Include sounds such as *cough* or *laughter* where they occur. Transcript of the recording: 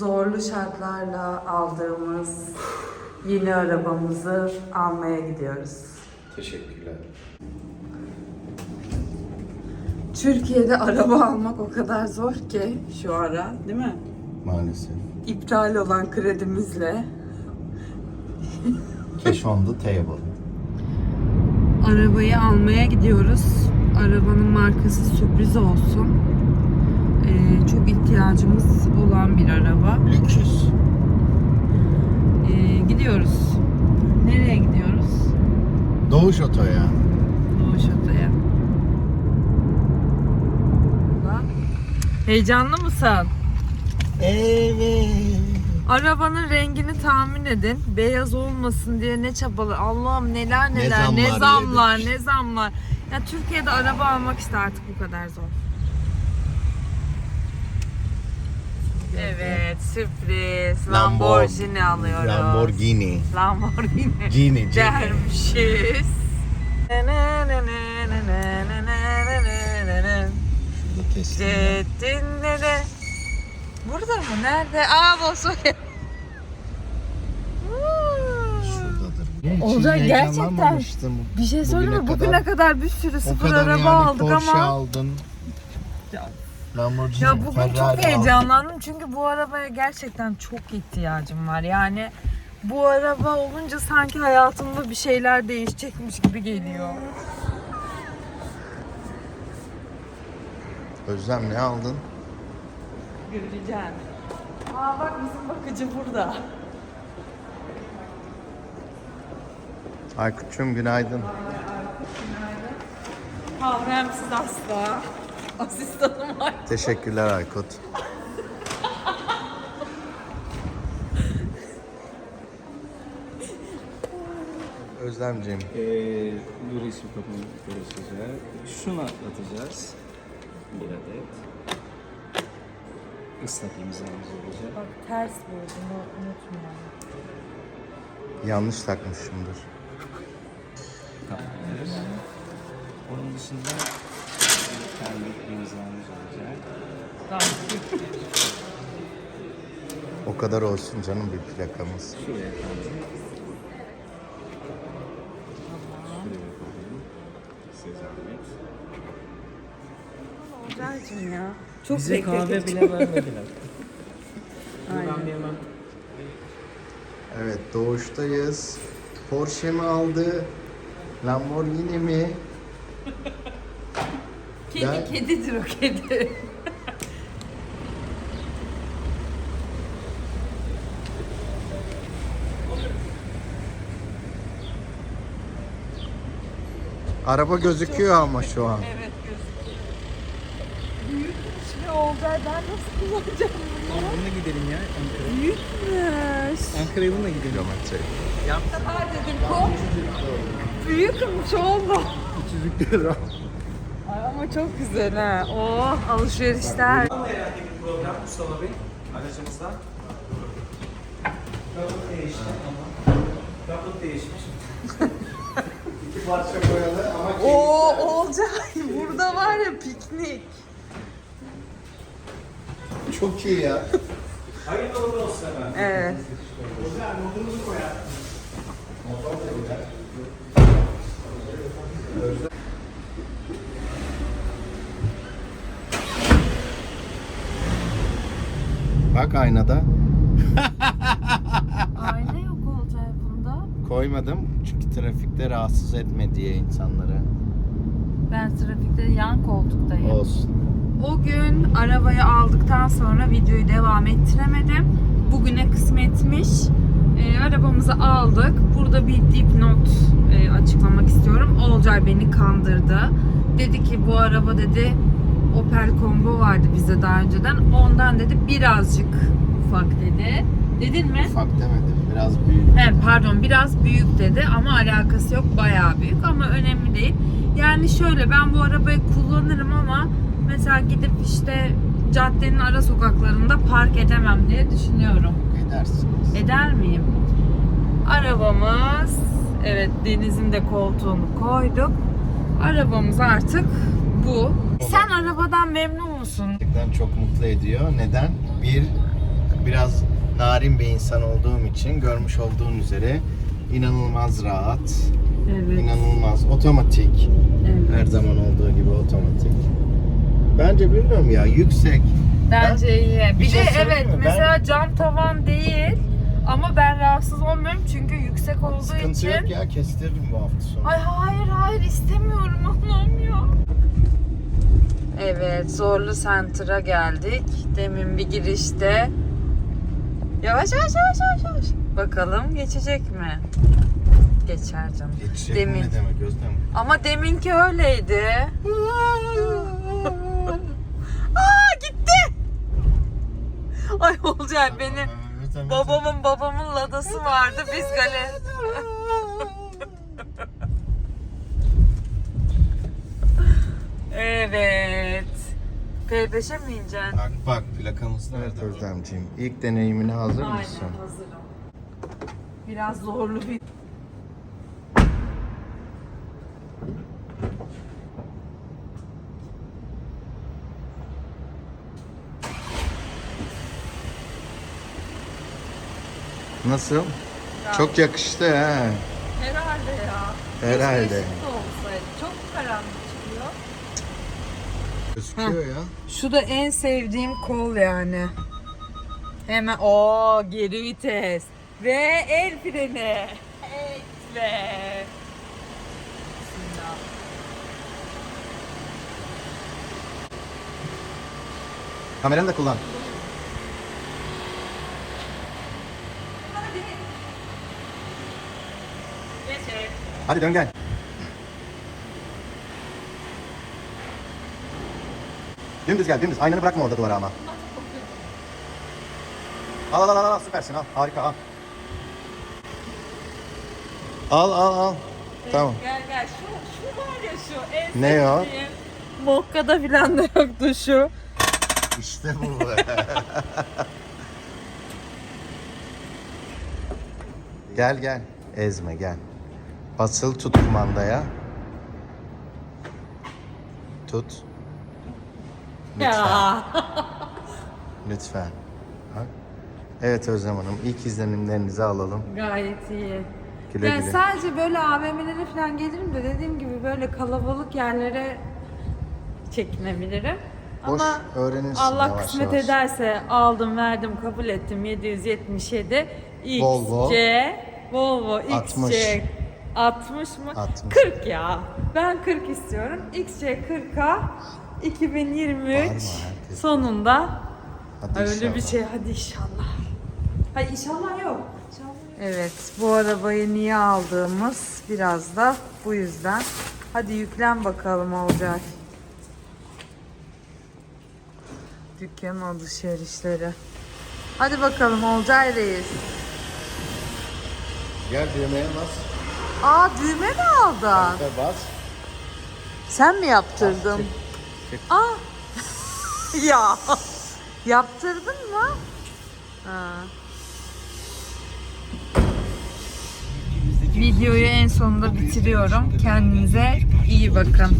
zorlu şartlarla aldığımız yeni arabamızı almaya gidiyoruz. Teşekkürler. Türkiye'de araba almak o kadar zor ki şu ara, değil mi? Maalesef. İptal olan kredimizle. Cash on the table. Arabayı almaya gidiyoruz. Arabanın markası sürpriz olsun. Ee, çok ihtiyacımız olan bir araba. Lüküs. Ee, gidiyoruz. Nereye gidiyoruz? Doğuş Oto'ya. Doğuş Oto'ya. Heyecanlı mısın? Evet. Arabanın rengini tahmin edin. Beyaz olmasın diye ne çabalı. Allah'ım neler Ne neler, ne zamlar zamlar, yedik. ne zamlar. Ya Türkiye'de araba almak işte artık bu kadar zor. Evet, sürpriz. Lamborghini alıyoruz. Lamborghini. Lamborghini. Gini, Gini. Dermişiz. Ceddinle de. Burada mı? Nerede? Aa Volkswagen. Şuradadır. Olacak, gerçekten. Bir şey söyleyeyim mi? Bugüne kadar- bir sürü O sıfır kadar araba yani aldık Porsche ama aldın. Lamborghini, ya bugün Ferrari çok aldın. heyecanlandım çünkü bu arabaya gerçekten çok ihtiyacım var. Yani bu araba olunca sanki hayatımda bir şeyler değişecekmiş gibi geliyor. Özlem ne aldın? Göreceksin. Aa bak bizim bakıcı burada. Aykut'cum günaydın. Kavremsiz asla. Asistanım var. Teşekkürler Aykut. Özlemciğim Ee, bu resim kapını görüşeceğiz. Şunu atlatacağız. Bir adet. Islak imzamız olacak. Bak ters bu. Bunu unutma. yanlış takmışımdır. Tamamdır. Onun dışında olacak. O kadar olsun canım bir plakamız. Şuraya. Güzelcim ya. Çok Bize bekledik. kahve bile *laughs* vermediler. Aynen. Evet doğuştayız. Porsche mi aldı? Lamborghini mi? Kedi Ben- kedidir o kedi. Araba gözüküyor ama şu an. Evet gözüküyor. Büyükmüş ve Olcay ben nasıl kullanacağım bunu? Bununla gidelim ya Ankara'ya. Büyükmüş. Ankara'ya bununla gidelim. Kilometre. Kadar dedim kom. Büyükmüş oğlum. 300 lira. Ay ama çok güzel ha. Oh alışverişler. Herhangi bir problem Mustafa Bey aracımızda. Kaput değişti ama kaput değişmiş. Parça boyalı ama Oo Olcay *laughs* burada var ya piknik. Çok iyi ya. hayırlı uğurlu olsun efendim. Evet. Güzel modumuzu koyar. Bak aynada. Ayna yok Olcay bunda. Koymadım çünkü trafikte rahatsız etme diye insanları. Ben trafikte yan koltuktayım. Olsun. O gün arabayı aldıktan sonra videoyu devam ettiremedim. Bugüne kısmetmiş. Ee, arabamızı aldık. Burada bir dipnot e, açıklamak istiyorum. Olcay beni kandırdı. Dedi ki bu araba dedi Opel Combo vardı bizde daha önceden. Ondan dedi birazcık ufak dedi. Dedin mi? Ufak demedim biraz büyük. He, pardon biraz büyük dedi ama alakası yok bayağı büyük ama önemli değil. Yani şöyle ben bu arabayı kullanırım ama mesela gidip işte caddenin ara sokaklarında park edemem diye düşünüyorum. Edersiniz. Eder miyim? Arabamız evet Deniz'in de koltuğunu koyduk. Arabamız artık bu. Sen arabadan memnun musun? Gerçekten çok mutlu ediyor. Neden? Bir, biraz narin bir insan olduğum için görmüş olduğun üzere inanılmaz rahat, Evet. inanılmaz otomatik. Her evet. zaman olduğu gibi otomatik. Bence bilmiyorum ya yüksek. Bence iyi. Bir, Bir şey de evet mi? Ben- mesela cam tavan değil ama ben rahatsız olmuyorum çünkü yüksek olduğu Sıkıntı için. yok ya kestiririm bu hafta sonu. Ay hayır hayır istemiyorum Allah'ım ya. Evet Zorlu Center'a geldik. Demin bir girişte. Yavaş yavaş yavaş yavaş yavaş. Bakalım geçecek mi? Geçer canım. Yetişecek Demin. mi ne demek Özlem? Ama deminki öyleydi. *laughs* Aa gitti. Ay Olcay beni babamın babamın ladası vardı biz gale. *laughs* *laughs* Evet. P5'e mi ineceksin? Bak bak plakamız nerede Özlemciğim? İlk deneyimine hazır mısın? Aynen hazırım. Biraz zorlu bir Nasıl? Çok yakıştı ha. herhalde ya. Herhalde. Keşke ışık da olsaydı. Çok karanlık. Gözüküyor ya. Şu da en sevdiğim kol yani. Hemen o geri vites ve el freni. Ekle. Bismillah. Kameranı da kullan. Hadi dön gel. Dümdüz gel dümdüz. Aynanı bırakma orada duvara ama. Al al al al süpersin al. Harika al. Al al al. Tamam. Gel gel şu şu var ya şu en Ne o? sevdiğim. Mokka'da filan da yoktu şu. İşte bu. *laughs* gel gel. Ezme gel. Basılı tut kumandaya. Tut. Lütfen. Ya. Lütfen. Bak. Evet Özlem Hanım ilk izlenimlerinizi alalım. Gayet iyi. Güle yani güle. sadece böyle AVM'lere falan gelirim de dediğim gibi böyle kalabalık yerlere çekinebilirim. Boş Ama öğrenirsin Allah yavaş kısmet yavaş. ederse aldım verdim kabul ettim 777 XC Volvo. Volvo 60. XC 60 mı? 60. 40 ya. Ben 40 istiyorum. XC 40'a 2023 Bağırma herkes. sonunda Hadi Öyle inşallah. bir şey hadi inşallah. Hayır inşallah yok. Evet bu arabayı niye aldığımız biraz da bu yüzden. Hadi yüklen bakalım olacak. Dükkan alışverişleri. Hadi bakalım Olcay Reis. Gel düğmeye bas. Aa düğme mi aldın? Bas. Sen mi yaptırdın? Çek, çek. Aa. *laughs* ya. Yaptırdın mı? Ha. Videoyu en sonunda bitiriyorum. Kendinize iyi bakın.